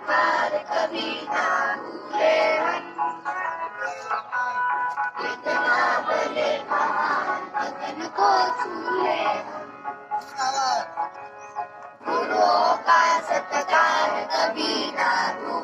पार कविता लेवण इतना बने महान अगन को छूले गुरुओं का सत्कार कभी तू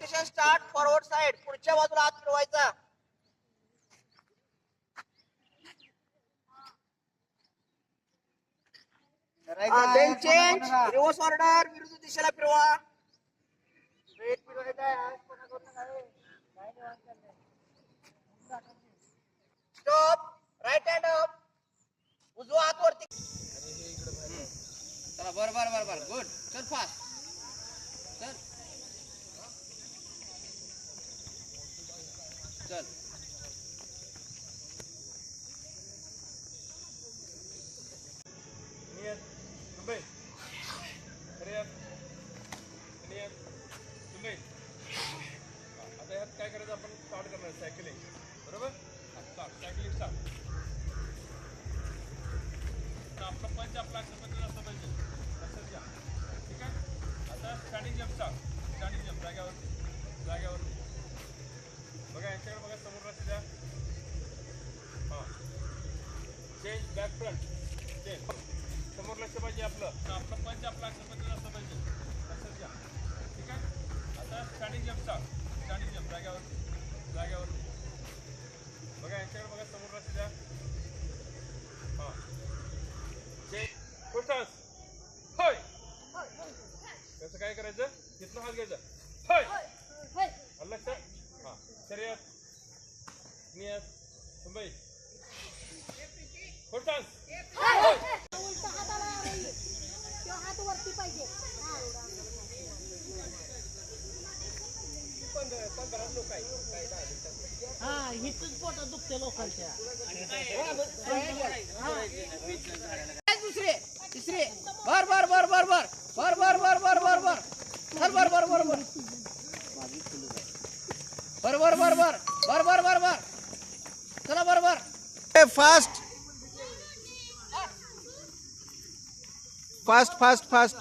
रोटेशन स्टार्ट फॉरवर्ड साइड पुढच्या बाजूला हात फिरवायचा. देन चेंज रिव्हर्स ऑर्डर विरुद्ध दिशेला फिरवा. स्टॉप राईट हँड अप उजवा हात वरती. चला बर बर बर बर. गुड चल फास्ट चल चल नियत मुंबई रियाज नियत मुंबई आता ह्यात काय करायचं आपण स्टार्ट करणार सायकलिंग बरोबर? स्टार्ट सायकलिंग स्टार्ट आपलं पंच आपला पद्धत असलं पाहिजे लक्षात घ्या. ठीक आहे? आता starting jump start standing jump जाग्यावर जाग्यावर बघा यांच्याकडे बघा समोर लक्ष द्या हां चेंज बॅक फ्रंट चेंज समोर आपलं. तर आपलं आपलं पंच आपला पद्धत असलं पाहिजे. लक्षात घ्या ठीक आहे? आता स्टँडिंग जम्पचा स्टँडिंग जम्प जाग्यावर जाग्यावर बघा यांच्याकडे बघा समोर लक्ष द्या. हां. जे पुष्टास होय. त्याचं काय करायचं? तिथनं हात घ्यायचा. होय. आलं लक्षात? हां. शर्यत. नियत. मुंबई पुष्टास हात वरती पाहिजे हा हिथून पोटात दुखते लोकांच्या दुसरे तिसरे बर बर बर बर बर बर बर बर बर बर बर चल बर बर बर बर बर बर बर बर बर बर बर बर चला बर बर fast fast fast fast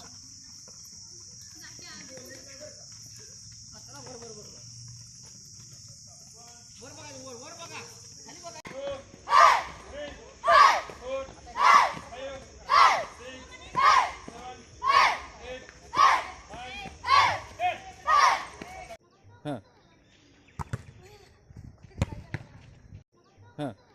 Huh. Huh.